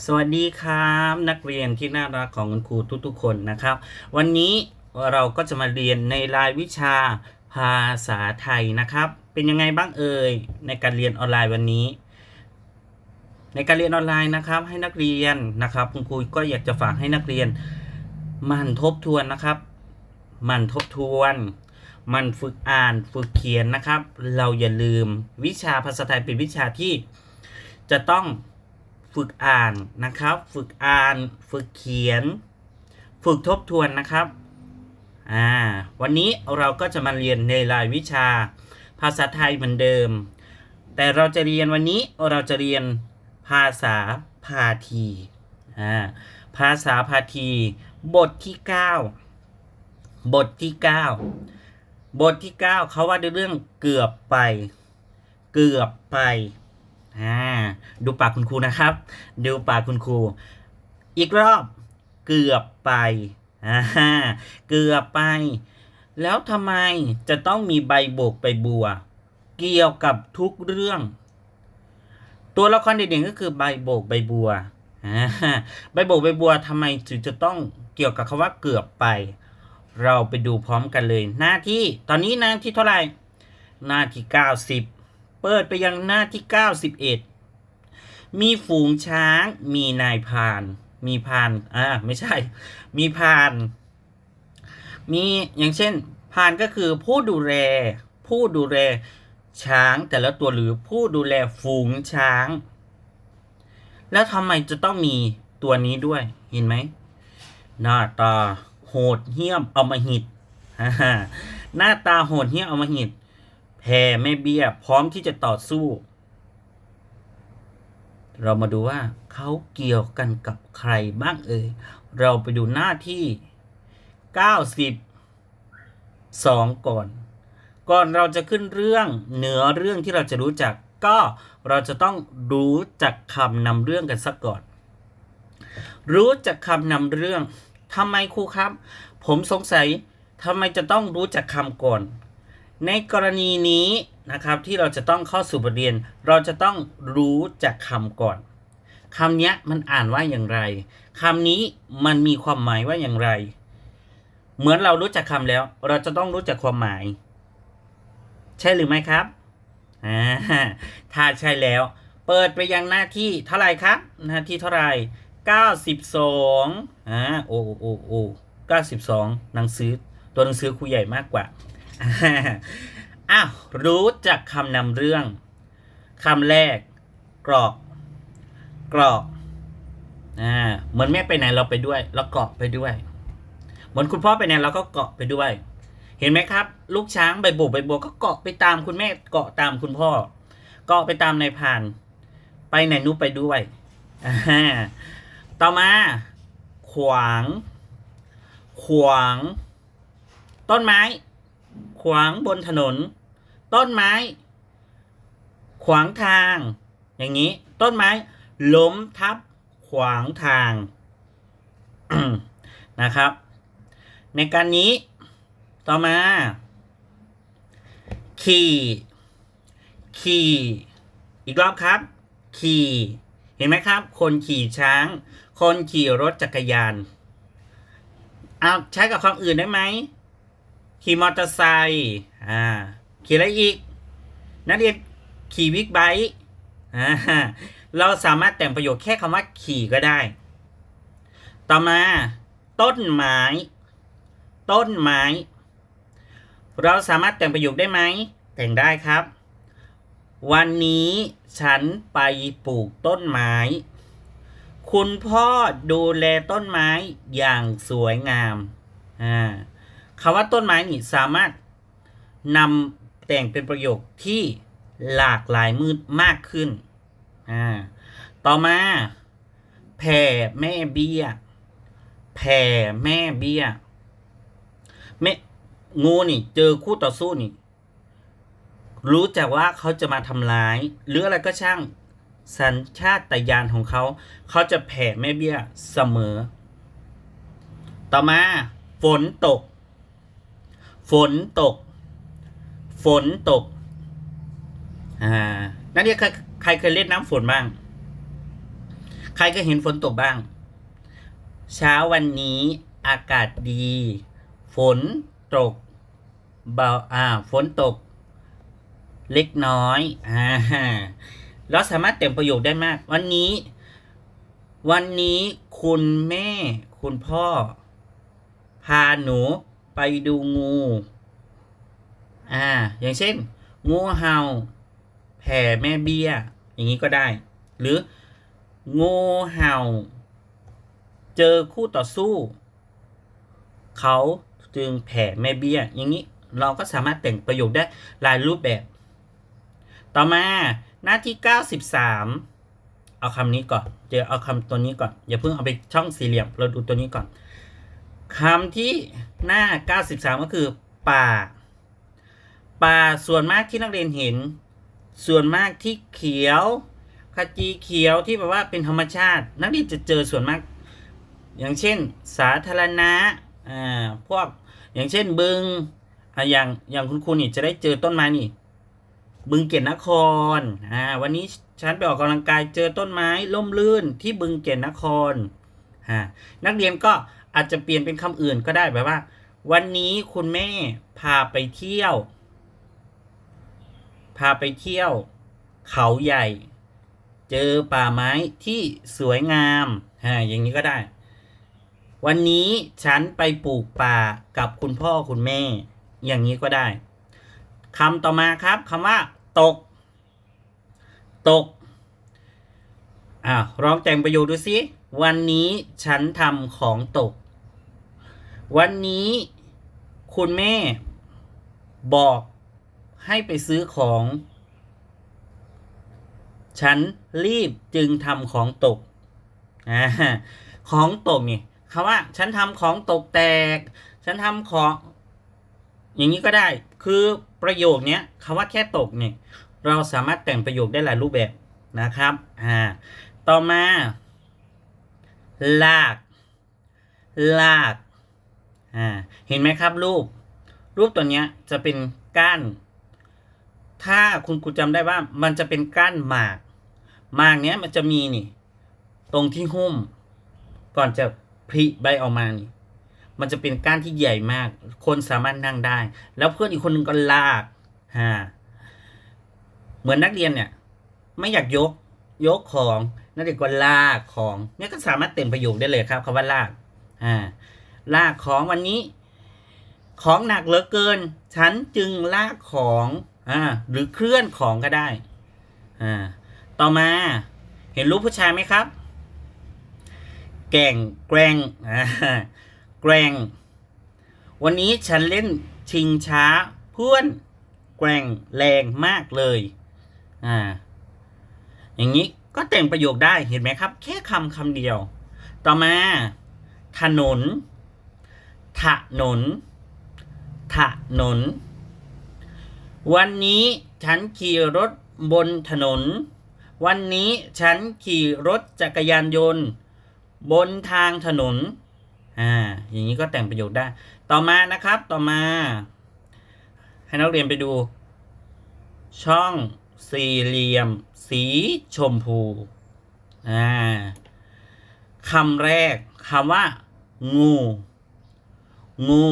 สวัสดีครับนักเรียนที่น่ารักของคุณครูทุกๆคนนะครับ วันนี้เราก็จะมาเรียนในรายวิชาภาษาไทยนะครับ เป็นยังไงบ้างเอ่ยในการเรียนออนไลน์วันนี้ ในการเรียนออนไลน์นะครับ ให้นักเรียนนะครับ คุณครูก็อยากจะฝากให้นักเรียนมันทบทวนนะครับ มันทบทวนมันฝึกอ่านฝึกเขียนนะครับ เราอย่าลืมวิชาภาษาไทยเป็นวิชาที่จะต้อง ฝึกอ่านนะครับ ฝึกอ่าน ฝึกเขียน ฝึกทบทวนนะครับอ่าวันนี้เราก็จะมาเรียนในรายวิชา ภาษาไทยเหมือนเดิม แต่เราจะเรียนวันนี้เราจะเรียนภาษาพาทีอ่าภาษาพาที บทที่ 9 บทที่ 9 บทที่ 9 เขาว่าด้วยเรื่องเกือบไป เกือบไป อ่าดูปากคุณครูนะครับ ดูปากคุณครู อีกรอบเกือบไปอ่าเกือบไป แล้วทำไมจะต้องมีใบโบกใบบัว เกี่ยวกับทุกเรื่อง ตัวละครเด่นๆก็คือใบโบกใบบัวใบโบกใบบัวทำไมถึงจะต้องเกี่ยวกับคำว่าเกือบไป เราไปดูพร้อมกันเลย หน้าที่ตอนนี้หน้าที่เท่าไหร่ หน้าที่90 เปิดไปยังหน้าที่ 91 มีฝูงช้าง มีนายพาน มีพาน อ่า ไม่ใช่ มีพาน มีอย่างเช่น พานก็คือผู้ดูแล ผู้ดูแลช้างแต่ละตัวหรือผู้ดูแลฝูงช้าง แล้วทำไมจะต้องมีตัวนี้ด้วย เห็นไหม หน้าตาโหดเหี้ยมเอามาหิดหน้าตาโหดเหี้ยมเอามาหิด แผ่แม่เบี้ยพร้อมที่จะต่อสู้ เรามาดูว่าเขาเกี่ยวกันกับใครบ้างเอ่ยเราไปดูหน้าที่92ก่อน ก่อนเราจะขึ้นเรื่องเหนือเรื่องที่เราจะรู้จัก ก็เราจะต้องรู้จักคำนำเรื่องกันสักก่อน รู้จักคำนำเรื่องทำไมครูครับ ผมสงสัยทำไมจะต้องรู้จักคำก่อน ในกรณีนี้นะครับที่เราจะต้องเข้าสู่บทเรียน เราจะต้องรู้จักคำก่อนคำนี้มันอ่านว่าอย่างไรคำนี้มันมีความหมายว่าอย่างไร เหมือนเรารู้จักคำแล้ว เราจะต้องรู้จักความหมาย ใช่หรือไม่ครับอ่าถ้าใช่แล้ว เปิดไปยังหน้าที่เท่าไรครับ หน้าที่เท่าไหร่92อ่าโอ้โอ้โอ้92หนังสือตัวหนังสือครูใหญ่มากกว่า อ้าวรู้จักคำนำเรื่องคำแรก กรอก กรอกอ่าเหมือนแม่ไปไหนเราไปด้วยเราเกาะไปด้วย เหมือนคุณพ่อไปไหนเราก็เกาะไปด้วย เห็นไหมครับ ลูกช้างใบโบกใบบัวก็เกาะไปตามคุณแม่เกาะตามคุณพ่อ เกาะไปตามนายพาน ไปไหนนู้ไปด้วยต่อมา ขวาง ขวาง ต้นไม้ ขวางบนถนน ต้นไม้ ขวางทาง อย่างนี้ ต้นไม้ ล้มทับ ขวางทางนะครับ ในการนี้ ต่อมา ขี่ ขี่ อีกรอบครับ ขี่ เห็นไหมครับ คนขี่ช้าง คนขี่รถจักรยาน เอาใช้กับคำอื่นได้ไหม ขี่มอเตอร์ไซค์อ่าขี่อะไรอีก นักเรียนขี่บิ๊กไบค์อ่าเราสามารถแต่งประโยคแค่คำว่าขี่ก็ได้ ต่อมา ต้นไม้ ต้นไม้ เราสามารถแต่งประโยคได้ไหม แต่งได้ครับ วันนี้ฉันไปปลูกต้นไม้ คุณพ่อดูแลต้นไม้อย่างสวยงาม อ่า คำว่าต้นไม้นี่สามารถนำแต่งเป็นประโยคที่หลากหลายมืดมากขึ้น อ่า ต่อมา แผ่แม่เบี้ย แผ่แม่เบี้ยแม่งูนี่ เจอคู่ต่อสู้นี่ รู้จักว่าเขาจะมาทำร้าย หรืออะไรก็ช่างสัญชาตญาณของเขา เขาจะแผ่แม่เบี้ยเสมอ ต่อมา ฝนตก ฝนตก ฝนตก อ่า นักเรียนใครใครเคยเล่นน้ำฝนบ้าง ใครก็เห็นฝนตกบ้าง เช้าวันนี้อากาศดี ฝนตก เบา อ่า ฝนตก เล็กน้อย อ่าเราสามารถแต่งประโยคได้มาก วันนี้ วันนี้คุณแม่ คุณพ่อ พาหนู ไปดูงู อ่า อย่างเช่น งูเห่า แผ่แม่เบี้ย อย่างนี้ก็ได้ หรือ งูเห่า เจอคู่ต่อสู้ เขาจึงแผ่แม่เบี้ย อย่างนี้เราก็สามารถแต่งประโยคได้หลายรูปแบบ ต่อมาหน้าที่ 93 เอาคำนี้ก่อน เดี๋ยวเอาคำตัวนี้ก่อน อย่าเพิ่งเอาไปช่องสี่เหลี่ยม เราดูตัวนี้ก่อน คำที่หน้า 93 ก็คือ ป่า ป่าส่วนมากที่นักเรียนเห็น ส่วนมากที่เขียวขจีเขียวที่แบบว่าเป็นธรรมชาติ นักเรียนจะเจอส่วนมาก อย่างเช่น สาธารณะอ่าพวกอย่างเช่นบึงอ่าอย่างอย่างคุณครูนี่จะได้เจอต้นไม้นี่ บึงเกตนครอ่าวันนี้ฉันไปออกกำลังกายเจอต้นไม้ล่มลื่นที่บึงเกตนครอ่านักเรียนก็ อาจจะเปลี่ยนเป็นคำอื่นก็ได้แบบว่า วันนี้คุณแม่พาไปเที่ยว พาไปเที่ยว เขาใหญ่ เจอป่าไม้ที่สวยงามอ่าอย่างนี้ก็ได้ วันนี้ฉันไปปลูกป่ากับคุณพ่อคุณแม่ อย่างนี้ก็ได้คำต่อมาครับคำว่า ตก ตกอ่าลองแต่งประโยคดูสิ วันนี้ฉันทำของตก วันนี้คุณแม่บอกให้ไปซื้อของ ฉันรีบจึงทำของตกอของตกนี่คำว่า ฉันทำของตกแตก ฉันทำของ อย่างนี้ก็ได้ คือประโยคนี้คำว่าแค่ตกเนี่ยเราสามารถแต่งประโยคได้หลายรูปแบบนะครับ อ่า ต่อมา ลาก ลาก อ่าเห็นไหมครับรูป รูปตัวเนี้ยจะเป็นก้าน ถ้าคุณครูจำได้ว่ามันจะเป็นก้านหมากหมากเนี้ยมันจะมีนี่ ตรงที่หุ้ม ก่อนจะผลิใบออกมานี่ มันจะเป็นก้านที่ใหญ่มาก คนสามารถนั่งได้ แล้วเพื่อนอีกคนหนึ่งก็ลากฮะเหมือนนักเรียนเนี่ย ไม่อยากยกยกของนักเรียนก็ลากของเนี่ยก็สามารถเต็มประโยคได้เลยครับคำว่าลากอ่า ลากของวันนี้ ของหนักเหลือเกิน ฉันจึงลากของอ่าหรือเคลื่อนของก็ได้อ่าต่อมาเห็นรูปผู้ชายไหมครับ แก่งแกรงแกรงวันนี้ฉันเล่นชิงช้าเพื่อนแกรงแรงมากเลยอ่าอย่างนี้ก็แต่งประโยคได้เห็นไหมครับ แค่คำคำเดียว ต่อมา ถนน ถนน ถนน วันนี้ฉันขี่รถบนถนน วันนี้ฉันขี่รถจักรยานยนต์ บนทางถนน อ่า อย่างนี้ก็แต่งประโยคได้ ต่อมานะครับ ต่อมา ให้นักเรียนไปดู ช่องสี่เหลี่ยม สีชมพู อ่าคำแรกคำว่า งู งู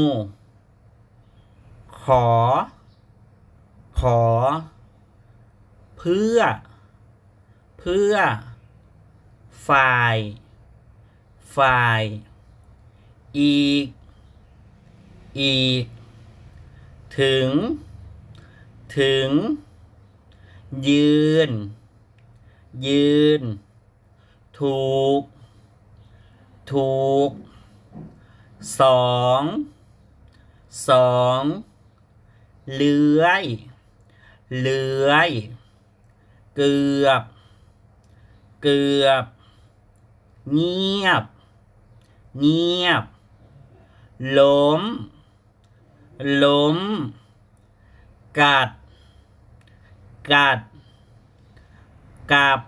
ขอ ขอ เพื่อ เพื่อ ฝ่าย ฝ่าย อีก อีก ถึง ถึง ยืน ยืน ถูก ถูก สองสองเลื้อยเลื้อย เกือบ เกือบ เงียบ เงียบ ล้ม ล้ม กัด กัด กับ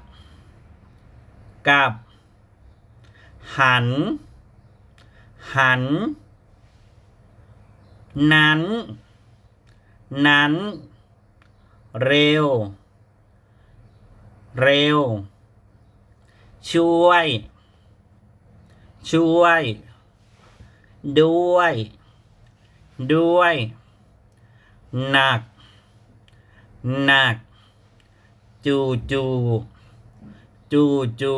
กับ หัน หัน นั้น นั้น เร็ว เร็ว ช่วย ช่วย ด้วย ด้วย หนัก หนัก จูจู จูจู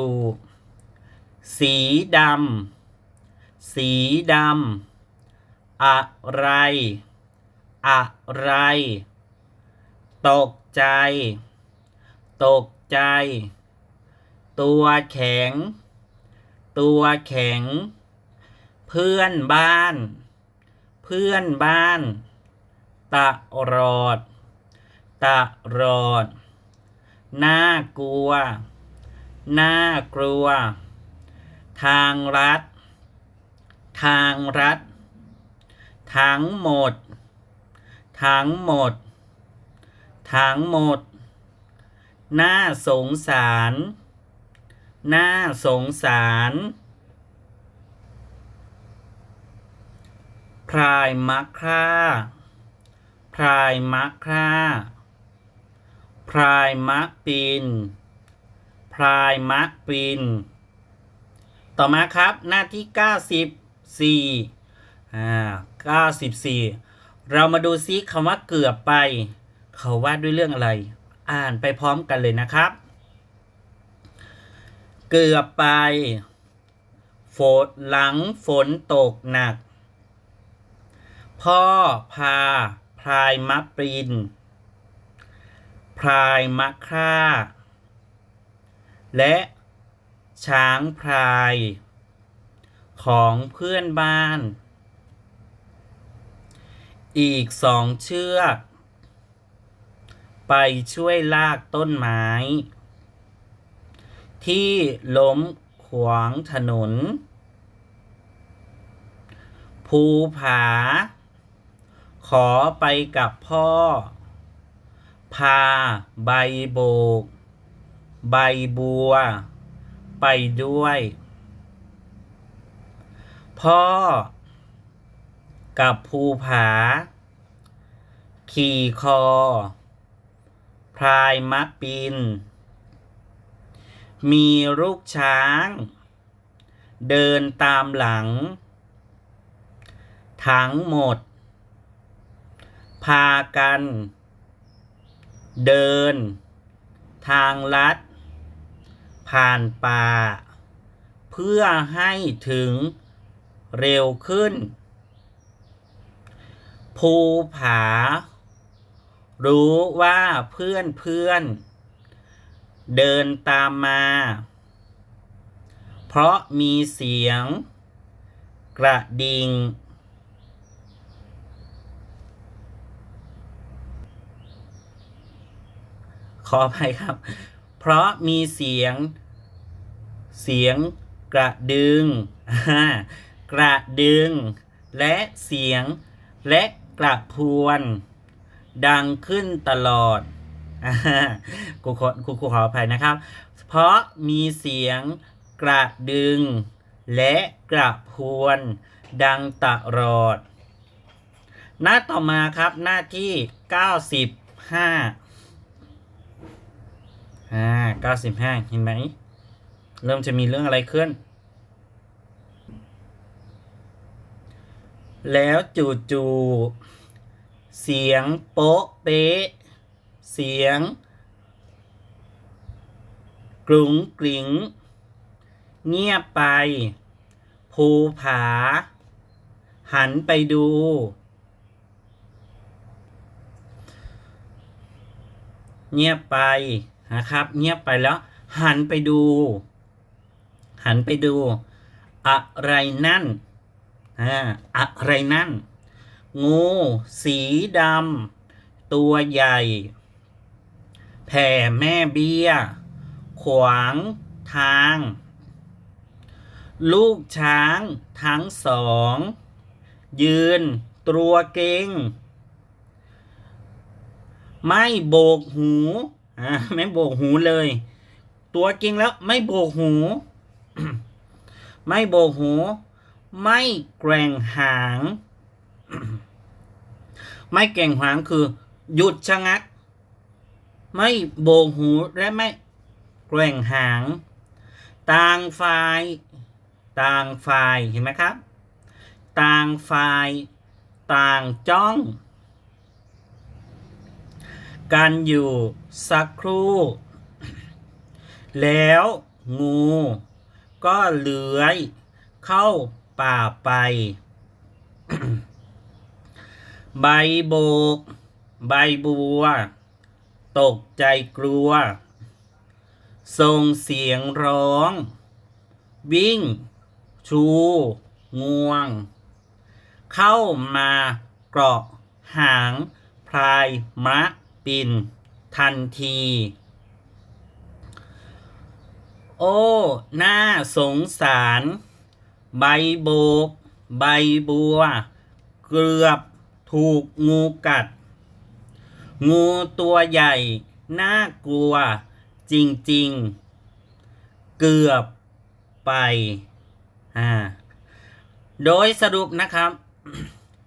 สีดำ สีดำ อะไร อะไร ตกใจ ตกใจ ตัวแข็ง ตัวแข็ง เพื่อนบ้าน เพื่อนบ้าน ตะรอด ตะรอด น่ากลัว น่ากลัว ทางรัฐ ทางรัฐ ทั้งหมด ทั้งหมด ทั้งหมด น่าสงสาร น่าสงสารพรายมักค่าพรายมักค่าพรายมักปินพรายมักปิน ต่อมาครับหน้าที่ 94อ่า94 เรามาดูซิคำว่าเกือบไป เขาวาดด้วยเรื่องอะไร อ่านไปพร้อมกันเลยนะครับ เกือบไปฝนหลังฝนตกหนัก พ่อพาพรายมะปรินพรายมะค่าและช้างพราย ของเพื่อนบ้าน อีกสองเชือก ไปช่วยลากต้นไม้ ที่ล้มขวางถนน ภูผา ขอไปกับพ่อ พาใบโบก ใบบัว ไปด้วย พ่อ กับภูผา ขี่คอ พรายมะปิน มีลูกช้าง เดินตามหลัง ทั้งหมด พากัน เดิน ทางลัด ผ่านป่า เพื่อให้ถึง เร็วขึ้น ภูผา รู้ว่าเพื่อนเพื่อนเดินตามมา เพราะมีเสียง กระดิ่งขออภัยครับ เพราะมีเสียง เสียงกระดึงอ่า กระดึง และเสียง และกระพวน ดังขึ้นตลอดครูขอครูครูขออภัยนะครับ เพราะมีเสียงกระดึง และกระพวน ดังตลอด หน้าต่อมาครับหน้าที่ 95อ่าเก้าสิบห้าเห็นไหม เริ่มจะมีเรื่องอะไรขึ้น แล้วจู่ๆเสียงโป๊ะเป๊ะเสียงกรุงกริง เงียบไป ภูผา หันไปดู เงียบไปนะครับ เงียบไปแล้ว หันไปดู หันไปดู อะไรนั่น อ่าอะไรนั่น งู สีดำตัวใหญ่ แผ่แม่เบี้ย ขวางทาง ลูกช้างทั้งสอง ยืนตัวเก่ง ไม่โบกหู อ่า ไม่โบกหูเลย ตัวจริงแล้วไม่โบกหู ไม่โบกหู ไม่แกร่งหาง ไม่แกร่งหางคือ หยุดชะงัก ไม่โบกหูและไม่แกร่งหาง ต่างฝ่าย ต่างฝ่ายเห็นไหมครับ ต่างฝ่าย ต่างจ้อง กันอยู่สักครู่ แล้วงูก็เลื้อยเข้า ป่าไป ใบโบก ใบบัว ตกใจกลัว ส่งเสียงร้อง วิ่ง ชู งวง เข้ามาเกาะหางพลายมะปิน ทันที โอ้ น่าสงสาร ใบโบก ใบบัว เกลือบถูกงูกัด งูตัวใหญ่ น่ากลัว จริงๆ เกือบไป อ่า โดยสรุปนะครับ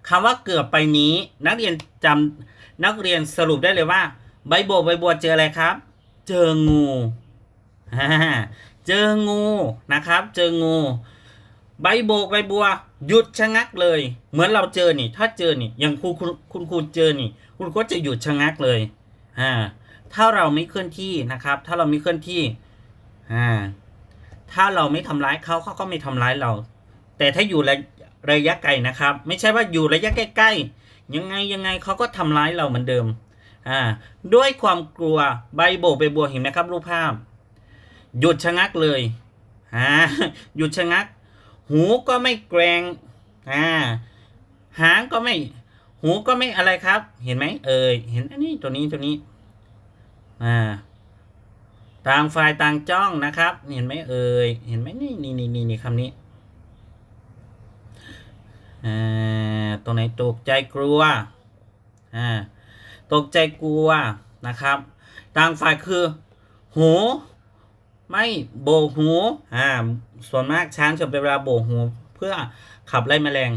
คำว่าเกือบไปนี้ นักเรียนจำนักเรียนสรุปได้เลยว่า ใบโบกใบบัวเจออะไรครับ เจองูอ่าเจองูนะครับ เจองู ใบโบกใบบัว หยุดชะงักเลย เหมือนเราเจอนี่ ถ้าเจอนี่อย่างครูคุณคุณครูเจอนี่ คุณก็จะหยุดชะงักเลยอ่าถ้าเราไม่เคลื่อนที่นะครับ ถ้าเราไม่เคลื่อนที่อ่าถ้าเราไม่ทำร้ายเขาเขาก็ไม่ทำร้ายเรา แต่ถ้าอยู่ระระยะไกลนะครับ ไม่ใช่ว่าอยู่ระยะใกล้ๆยังไงยังไงเขาก็ทำร้ายเราเหมือนเดิมอ่าด้วยความกลัวใบโบกใบบัวเห็นไหมครับรูปภาพ หยุดชะงักเลยอ่าหยุดชะงัก หูก็ไม่แกรง อ่า หางก็ไม่ หูก็ไม่อะไรครับ เห็นไหมเอ่ย เห็นอันนี้ตัวนี้ตัวนี้ อ่า ต่างฝ่ายต่างจ้องนะครับ เห็นไหมเอ่ย เห็นไหมนี่นี่นี่นี่นี่คำนี้ อ่า ตรงไหนตกใจกลัว อ่า ตกใจกลัวนะครับ ต่างฝ่ายคือ หู ไม่โบกหูอ่าส่วนมากช้างจะเป็นเวลาโบกหูเพื่อขับไล่แมลง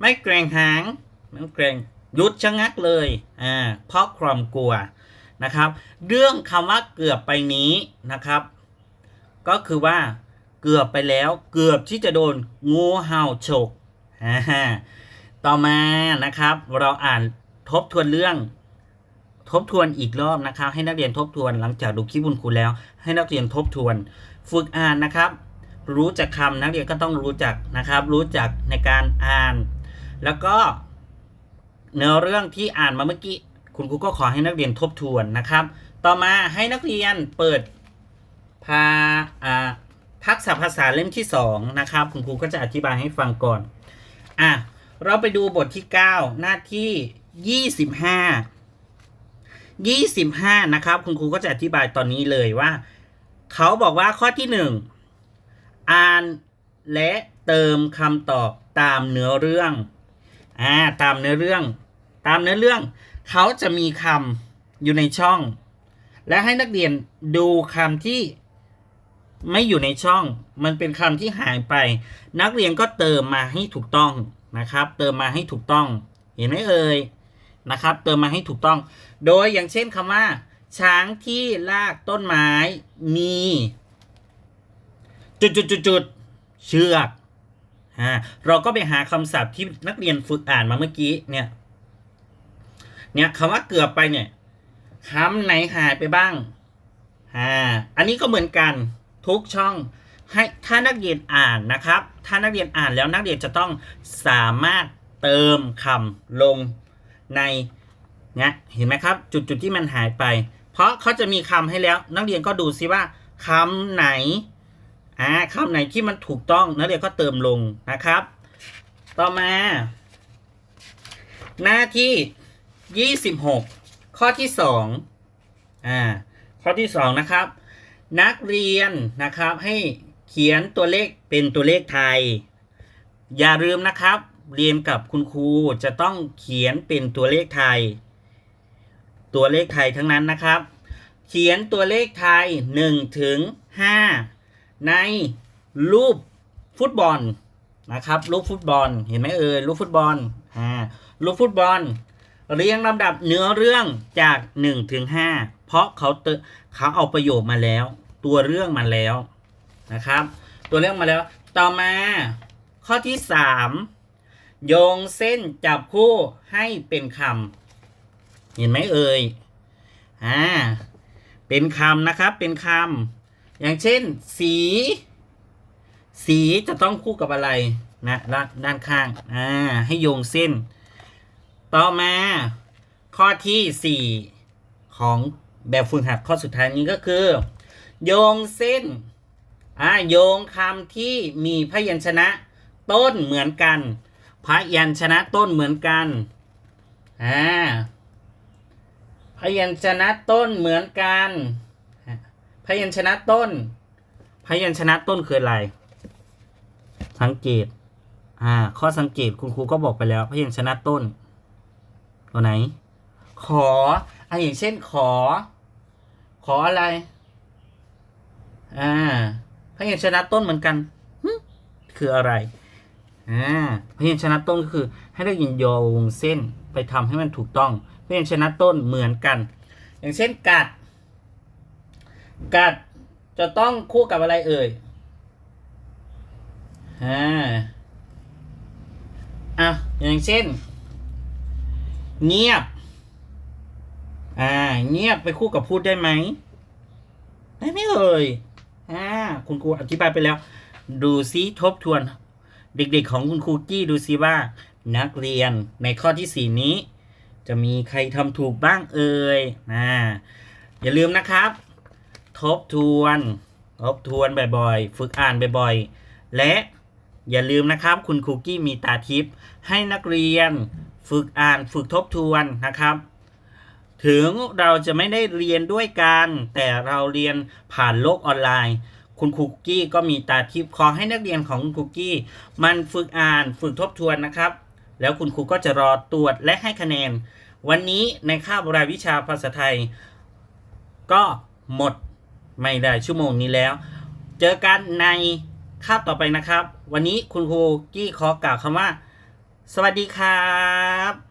ไม่เกรงหางไม่เกรงหยุดชะงักเลยอ่าเพราะความกลัวนะครับ เรื่องคำว่าเกือบไปนี้นะครับ ก็คือว่าเกือบไปแล้วเกือบที่จะโดนงูเห่าฉกต่อมานะครับ เราอ่านทบทวนเรื่อง ทบทวนอีกรอบนะครับให้นักเรียนทบทวนหลังจากดูคลิปคุณครูแล้ว ให้นักเรียนทบทวน ฝึกอ่านนะครับ รู้จักคำนักเรียนก็ต้องรู้จักนะครับ รู้จักในการอ่าน แล้วก็เนื้อเรื่องที่อ่านมาเมื่อกี้คุณครูก็ขอให้นักเรียนทบทวนนะครับ ต่อมาให้นักเรียนเปิดพาอ่าทักษะภาษาเล่มที่สองนะครับคุณครูก็จะอธิบายให้ฟังก่อนอะเราไปดูบทที่ 9 หน้าที่ 25 25 นะครับ คุณครูก็จะอธิบายตอนนี้เลยว่า เขาบอกว่าข้อที่ 1 อ่านและเติมคำตอบตามเนื้อเรื่องอ่าตามเนื้อเรื่อง ตามเนื้อเรื่อง เขาจะมีคำอยู่ในช่อง และให้นักเรียนดูคำที่ไม่อยู่ในช่อง มันเป็นคำที่หายไป นักเรียนก็เติมมาให้ถูกต้องนะครับ เติมมาให้ถูกต้อง เห็นไหมเอ่ย นะครับ เติมมาให้ถูกต้อง โดยอย่างเช่นคำว่า ช้างที่ลากต้นไม้มี จุดจุดจุดจุดๆเชือกอ่าเราก็ไปหาคำศัพท์ที่นักเรียนฝึกอ่านมาเมื่อกี้เนี่ย เนี่ยคำว่าเกือบไปเนี่ยคำไหนหายไปบ้างอ่าอันนี้ก็เหมือนกันทุกช่องให้ถ้านักเรียนอ่านนะครับ ถ้านักเรียนอ่านแล้วนักเรียนจะต้องสามารถเติมคำลง ในเนี่ยเห็นไหมครับ จุดจุดที่มันหายไป เพราะเขาจะมีคำให้แล้ว นักเรียนก็ดูซิว่าคำไหนอ่าคำไหนที่มันถูกต้องนักเรียนก็เติมลงนะครับ ต่อมา หน้าที่ 26 ข้อที่ 2อ่าข้อที่ 2 นะครับ นักเรียนนะครับให้เขียนตัวเลขเป็นตัวเลขไทย อย่าลืมนะครับ เรียนกับคุณครูจะต้องเขียนเป็นตัวเลขไทย ตัวเลขไทยทั้งนั้นนะครับ เขียนตัวเลขไทย1ถึง5ในรูปฟุตบอลนะครับรูปฟุตบอลเห็นไหมเอ่ยรูปฟุตบอลอ่ารูปฟุตบอล เรียงลำดับเนื้อเรื่องจาก1ถึง5เพราะเขาเขาเอาประโยคมาแล้ว ตัวเรื่องมาแล้วนะครับ ตัวเลือกมาแล้ว ต่อมาข้อที่สาม โยงเส้นจับคู่ให้เป็นคำเห็นไหมเอ่ยอ่าเป็นคำนะครับเป็นคำอย่างเช่น สี สีจะต้องคู่กับอะไรนะด้านด้านข้างอ่าให้โยงเส้น ต่อมา ข้อที่สี่ของแบบฝึกหัดข้อสุดท้ายนี้ก็คือ โยงเส้นอ่าโยงคำที่มีพยัญชนะต้นเหมือนกัน พยัญชนะต้นเหมือนกันอ่าพยัญชนะต้นเหมือนกันพยัญชนะต้น พยัญชนะต้นคืออะไร สังเกต อ่า ข้อสังเกตคุณครูก็บอกไปแล้ว พยัญชนะต้น ตัวไหน ขออะอย่างเช่นขอ ขออะไร อ่า พยัญชนะต้นเหมือนกัน คืออะไร อ่าพยัญชนะต้นก็คือ ให้ได้ยินโยงเส้นไปทำให้มันถูกต้องพยัญชนะต้นเหมือนกัน อย่างเช่นกัด กัดจะต้องคู่กับอะไรเอ่ยอ่าอะอย่างเช่น เงียบ อ่า เงียบไปคู่กับพูดได้ไหมได้ไหมเอ่ยอ่าคุณครูอธิบายไปแล้ว ดูซิทบทวน เด็กๆของคุณครูกี้ดูซิว่า นักเรียนในข้อที่สี่นี้ จะมีใครทำถูกบ้างเอ่ยอ่าอย่าลืมนะครับ ทบทวน ทบทวนบ่อยๆ ฝึกอ่านบ่อยๆ และอย่าลืมนะครับ คุณครูกี้มีตาทิพย์ให้นักเรียนฝึกอ่านฝึกทบทวนนะครับ ถึงเราจะไม่ได้เรียนด้วยกัน แต่เราเรียนผ่านโลกออนไลน์ คุณครูกี้ก็มีตาทิพย์ขอให้นักเรียนของคุณครูกี้ มันฝึกอ่านฝึกทบทวนนะครับ แล้วคุณครูก็จะรอตรวจและให้คะแนน วันนี้ในคาบรายวิชาภาษาไทย ก็หมดไม่ได้ชั่วโมงนี้แล้ว เจอกันในคาบต่อไปนะครับ วันนี้คุณครูกี้ขอกล่าวคำว่า สวัสดีครับ